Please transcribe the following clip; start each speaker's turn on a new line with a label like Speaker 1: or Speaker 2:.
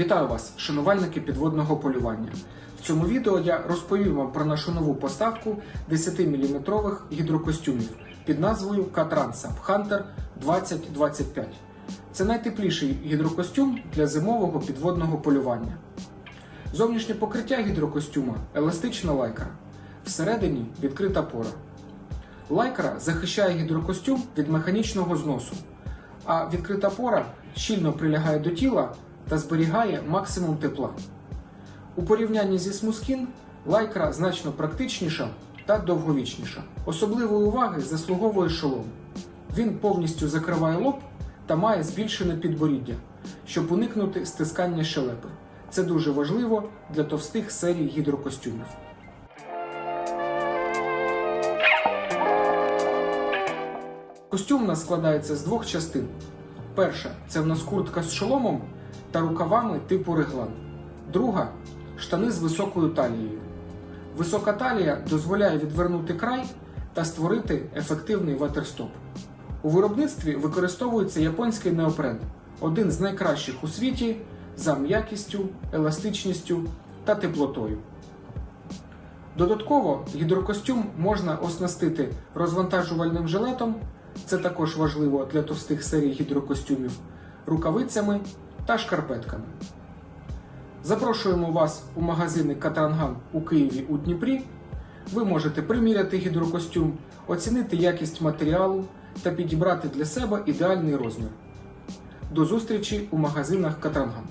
Speaker 1: Вітаю вас, шанувальники підводного полювання. В цьому відео я розповім вам про нашу нову поставку 10-мм гідрокостюмів під назвою Катранса Hunter 2025. Це найтепліший гідрокостюм для зимового підводного полювання. Зовнішнє покриття гідрокостюма еластична лайкра. Всередині відкрита пора. Лайкра захищає гідрокостюм від механічного зносу, а відкрита пора щільно прилягає до тіла та зберігає максимум тепла. У порівнянні зі смускін лайкра значно практичніша та довговічніша. Особливої уваги заслуговує шолом. Він повністю закриває лоб та має збільшене підборіддя, щоб уникнути стискання щелепи. Це дуже важливо для товстих серій гідрокостюмів. Костюм у нас складається з двох частин. Перша це в нас куртка з шоломом та рукавами типу реглан. Друга штани з високою талією. Висока талія дозволяє відвернути край та створити ефективний ватерстоп. У виробництві використовується японський неопрен, один з найкращих у світі за м'якістю, еластичністю та теплотою. Додатково гідрокостюм можна оснастити розвантажувальним жилетом, це також важливо для товстих серій гідрокостюмів, рукавицями та шкарпетками. Запрошуємо вас у магазини Катранган у Києві у Дніпрі. Ви можете приміряти гідрокостюм, оцінити якість матеріалу та підібрати для себе ідеальний розмір. До зустрічі у магазинах Катранган.